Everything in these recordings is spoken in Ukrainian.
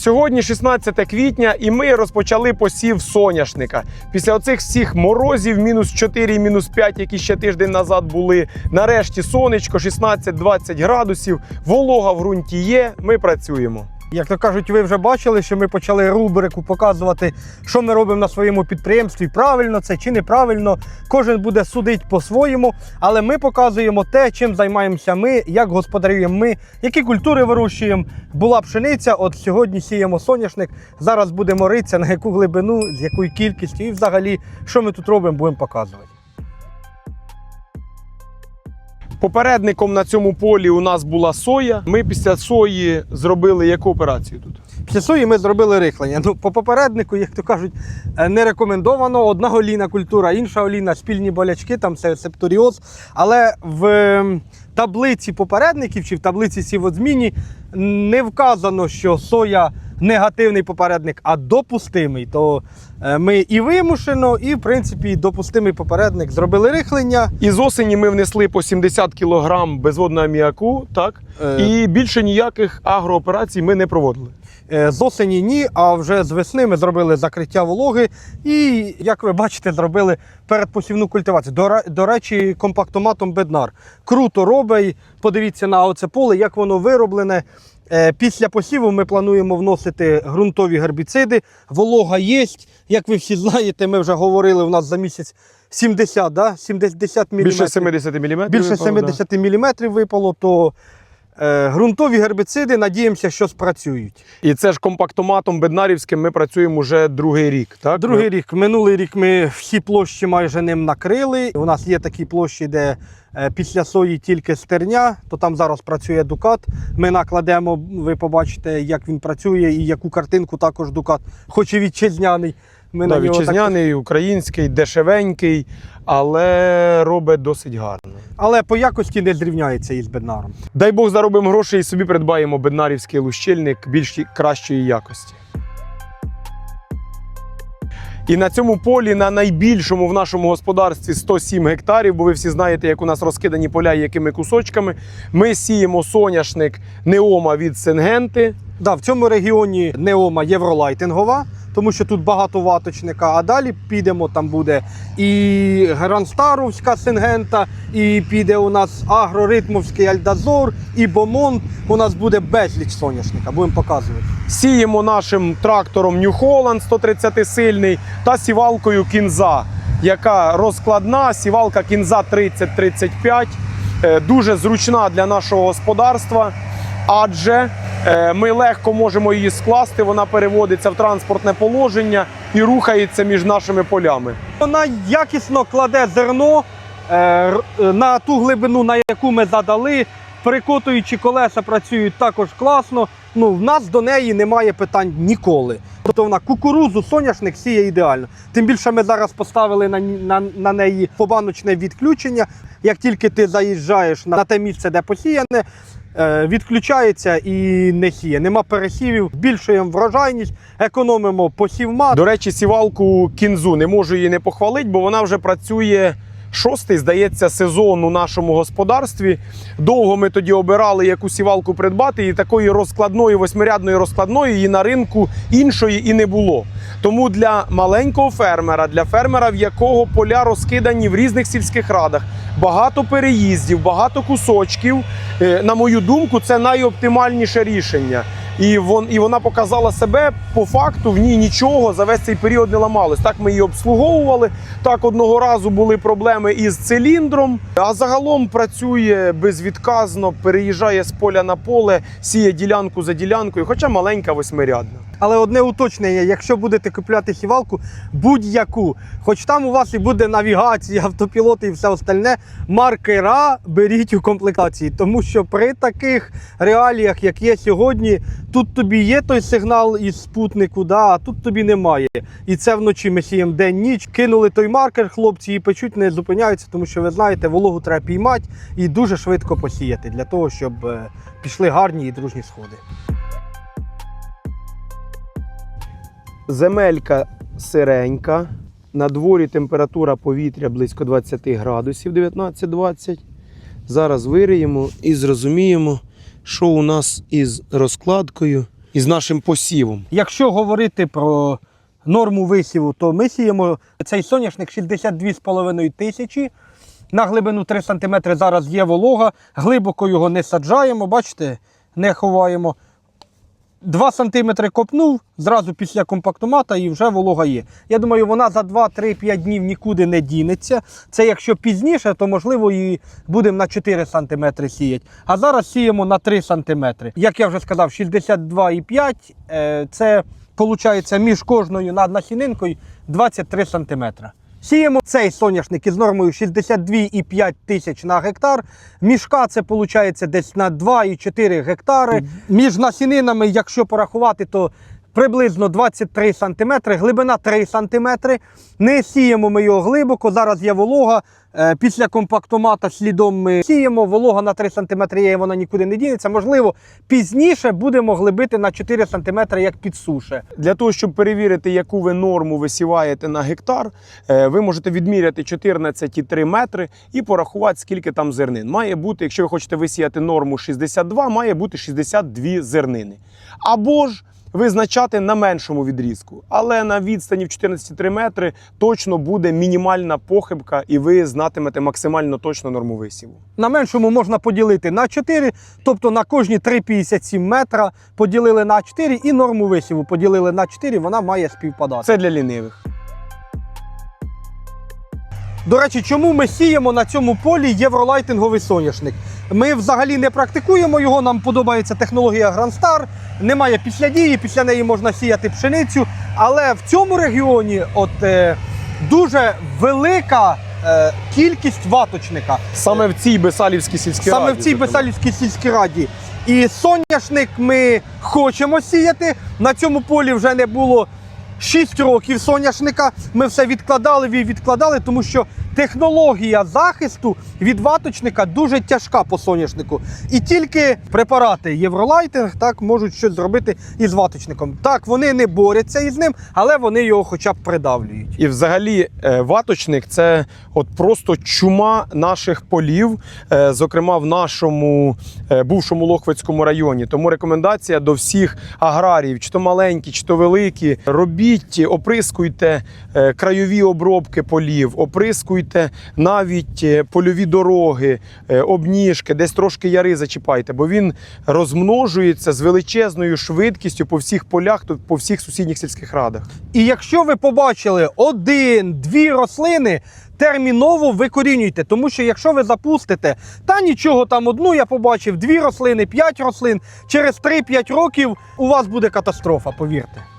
Сьогодні 16 квітня, і ми розпочали посів соняшника. Після оцих всіх морозів, мінус 4, мінус 5, які ще тиждень назад були. Нарешті сонечко, 16-20 градусів, волога в ґрунті є. Ми працюємо. Як то кажуть, ви вже бачили, що ми почали рубрику показувати, що ми робимо на своєму підприємстві. Правильно це чи неправильно. Кожен буде судити по-своєму, але ми показуємо те, чим займаємося ми, як господарюємо ми, які культури вирощуємо. Була пшениця, от сьогодні сіємо соняшник. Зараз будемо ритися, на яку глибину, з якою кількістю, і взагалі, що ми тут робимо, будемо показувати. Попередником на цьому полі у нас була соя. Ми після сої зробили яку операцію тут? Після сої ми зробили рихлення. Ну, по попереднику, як то кажуть, е, не рекомендовано. Одна олійна культура, інша олійна, спільні болячки, там це септоріоз. Але в ем, таблиці попередників чи в таблиці сівозміні не вказано, що соя негативний попередник, а допустимий. То е, ми і вимушено, і в принципі допустимий попередник зробили рихлення. І з осені ми внесли по 70 кг безводного аміаку, так? Е, І більше ніяких агрооперацій ми не проводили. Е, З осені ні, а вже з весни ми зробили закриття вологи і, як ви бачите, зробили передпосівну культивацію. До, до речі, компактоматом Беднар. Круто робить. Подивіться на оце поле, як воно вироблене. Е, Після посіву ми плануємо вносити ґрунтові гербіциди. Волога є. Як ви всі знаєте, ми вже говорили, у нас за місяць 70, да? 70 мм. Більше 70 мм. Більше 70 мм випало, то е, ґрунтові гербіциди, надіємося, що спрацюють. І це ж компактоматом беднарівським ми працюємо вже другий рік. Так? Другий Ми- рік, минулий рік ми всі площі майже ним накрили. У нас є такі площі, де е, після сої тільки стерня, то там зараз працює дукат. Ми накладемо, ви побачите, як він працює і яку картинку також дукат, хоч і вітчизняний. Ми Да, на нього так- вітчизняний, український, дешевенький, але робить досить гарно. Але по якості не зрівняється із беднаром. Дай Бог заробимо гроші і собі придбаємо беднарівський лущильник більш кращої якості. І на цьому полі, на найбільшому в нашому господарстві 107 гектарів, бо ви всі знаєте, як у нас розкидані поля і якими кусочками. Ми сіємо соняшник неома від Сенгенти. Да, в цьому регіоні неома євролайтингова, тому що тут багато ваточника. А далі підемо, там буде і Гранстаровська сингента, і піде у нас агроритмовський альдазор, і бомон. У нас буде безліч соняшника, будемо показувати. Сіємо нашим трактором New Holland 130 сильний та сівалкою кінза, яка розкладна, сівалка кінза 30-35, е, дуже зручна для нашого господарства, адже ми легко можемо її скласти, вона переводиться в транспортне положення і рухається між нашими полями. Вона якісно кладе зерно е, е, на ту глибину, на яку ми задали. Перекотуючі колеса працюють також класно. Ну, в нас до неї немає питань ніколи. Тобто вона кукурузу, соняшник сіє ідеально. Тим більше ми зараз поставили на, на, на неї побаночне відключення. Як тільки ти заїжджаєш на те місце, де посіяне, е, відключається і не сіє. Нема перехівів, збільшуємо врожайність, економимо посівма. До речі, сівалку кінзу не можу її не похвалити, бо вона вже працює шостий, здається, сезон у нашому господарстві. Довго ми тоді обирали, яку сівалку придбати, і такої розкладної, восьмирядної розкладної її на ринку іншої і не було. Тому для маленького фермера, для фермера, в якого поля розкидані в різних сільських радах, багато переїздів, багато кусочків. е, На мою думку, це найоптимальніше рішення. І, вон, і вона показала себе по факту. В ній нічого за весь цей період не ламалось. Так ми її обслуговували. Так одного разу були проблеми із циліндром. А загалом працює безвідказно, переїжджає з поля на поле, сіє ділянку за ділянкою, хоча маленька восьмирядна. Але одне уточнення: якщо будете купляти сівалку, будь-яку, хоч там у вас і буде навігація, автопілоти і все остальне, маркера беріть у комплектації, тому що при таких реаліях, як є сьогодні, тут тобі є той сигнал із спутнику, да, а тут тобі немає. І це вночі ми сіємо день-ніч. Кинули той маркер, хлопці і печуть, не зупиняються, тому що ви знаєте, вологу треба піймати і дуже швидко посіяти для того, щоб е, пішли гарні і дружні сходи. Земелька сиренька. На дворі температура повітря близько 20 градусів 19-20. Зараз вириємо і зрозуміємо, що у нас із розкладкою із нашим посівом. Якщо говорити про норму висіву, то ми сіємо цей соняшник 62,5 тисячі. На глибину 3 см зараз є волога. Глибоко його не саджаємо, бачите, не ховаємо. 2 см копнув зразу після компактомата і вже волога є. Я думаю, вона за 2-3-5 днів нікуди не дінеться. Це якщо пізніше, то можливо і будемо на 4 см сіяти. А зараз сіємо на 3 см. Як я вже сказав, 62,5 е, це виходить між кожною над насінинкою 23 см. Сіємо цей соняшник із нормою 62,5 тисяч на гектар. Мішка це виходить десь на 2,4 гектари. Між насінинами, якщо порахувати, то приблизно 23 см, глибина 3 см. Не сіємо ми його глибоко. Зараз є волога. Е, Після компактомата слідом ми сіємо. Волога на 3 см є, вона нікуди не дінеться. Можливо, пізніше будемо глибити на 4 см, як під суше. Для того, щоб перевірити, яку ви норму висіваєте на гектар, е, ви можете відміряти 14,3 метри і порахувати, скільки там зернин. Має бути, якщо ви хочете висіяти норму 62, має бути 62 зернини. Або ж визначати на меншому відрізку. Але на відстані в 14,3 метри точно буде мінімальна похибка, і ви знатимете максимально точно норму висіву. На меншому можна поділити на 4, тобто на кожні 3,57 метра поділили на 4 і норму висіву поділили на 4, вона має співпадати. Це для лінивих. До речі, чому ми сіємо на цьому полі євролайтинговий соняшник? Ми взагалі не практикуємо його, нам подобається технологія Грандстар, немає після дії, після неї можна сіяти пшеницю. Але в цьому регіоні от, е, дуже велика е, кількість ваточника. Саме в цій Бесалівській сільській Саме раді, в цій. Бесалівській сільській раді. І соняшник ми хочемо сіяти. На цьому полі вже не було 6 років соняшника. Ми все відкладали відкладали, тому що технологія захисту від ваточника дуже тяжка по соняшнику. І тільки препарати Євролайтинг так можуть щось зробити із ваточником. Так, вони не борються із ним, але вони його хоча б придавлюють. І взагалі е, ваточник це от просто чума наших полів, е, зокрема в нашому е, бувшому Лохвицькому районі. Тому рекомендація до всіх аграріїв, чи то маленькі, чи то великі. Робіть, оприскуйте е, краєві обробки полів, оприскуйте навіть е, польові дороги, е, обніжки, десь трошки яри зачіпайте, бо він розмножується з величезною швидкістю по всіх полях, по всіх сусідніх сільських радах. І якщо ви побачили один, дві рослини, терміново викорінюйте. Тому що якщо ви запустите, та нічого там одну я побачив, дві рослини, п'ять рослин, через 3-5 років у вас буде катастрофа, повірте.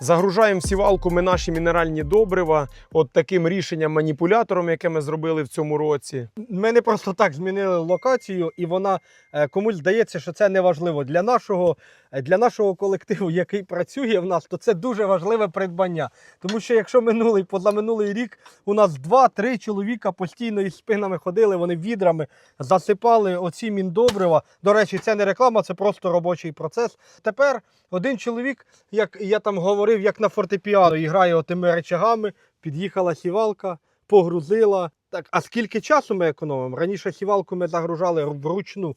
Загружаємо в сівалку ми наші мінеральні добрива от таким рішенням маніпулятором, яке ми зробили в цьому році. Ми не просто так змінили локацію, і вона е, комусь здається, що це не важливо. Для нашого, для нашого колективу, який працює в нас, то це дуже важливе придбання. Тому що якщо минулий, позаминулий рік у нас два-три чоловіка постійно із спинами ходили, вони відрами засипали оці міндобрива. До речі, це не реклама, це просто робочий процес. Тепер один чоловік, як я там говорив, як на фортепіано, і грає отими речагами, під'їхала сівалка, погрузила. Так, а скільки часу ми економимо? Раніше сівалку ми загружали вручну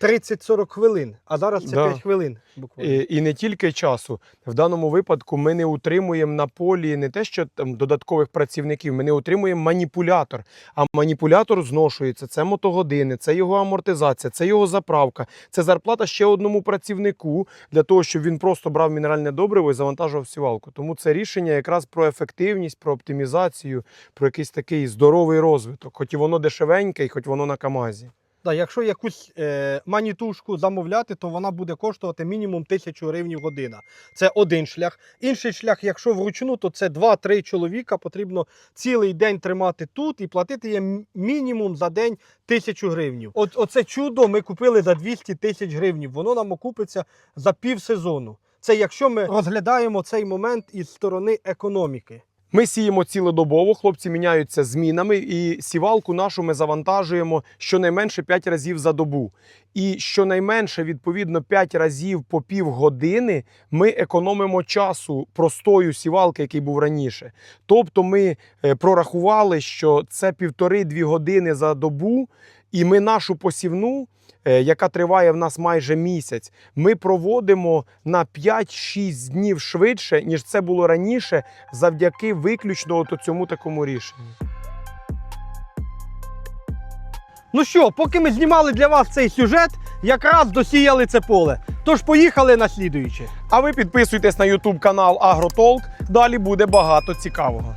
30-40 хвилин, а зараз це Да. 5 хвилин. Буквально. І, і не тільки часу. В даному випадку ми не утримуємо на полі не те, що там додаткових працівників, ми не утримуємо маніпулятор. А маніпулятор зношується. Це мотогодини, це його амортизація, це його заправка, це зарплата ще одному працівнику для того, щоб він просто брав мінеральне добриво і завантажував сівалку. Тому це рішення якраз про ефективність, про оптимізацію, про якийсь такий здоровий розвиток, хоч і воно дешевеньке, і хоч воно на Камазі. Да, якщо якусь е, манітушку замовляти, то вона буде коштувати мінімум 1000 гривень година. Це один шлях. Інший шлях, якщо вручну, то це 2-3 чоловіка. Потрібно цілий день тримати тут і платити їм мінімум за день 1000 гривень. От оце чудо ми купили за 200 тисяч гривень. Воно нам окупиться за пів сезону. Це якщо ми розглядаємо цей момент із сторони економіки. Ми сіємо цілодобово, хлопці міняються змінами, і сівалку нашу ми завантажуємо щонайменше 5 разів за добу. І щонайменше, відповідно, 5 разів по півгодини ми економимо часу простою сівалки, який був раніше. Тобто ми е, прорахували, що це півтори-дві години за добу. І ми нашу посівну, е, яка триває в нас майже місяць, ми проводимо на 5-6 днів швидше, ніж це було раніше, завдяки виключно от цьому такому рішенню. Ну що, поки ми знімали для вас цей сюжет, якраз досіяли це поле. Тож поїхали на слідуюче. А ви підписуйтесь на YouTube канал Агротолк. Далі буде багато цікавого.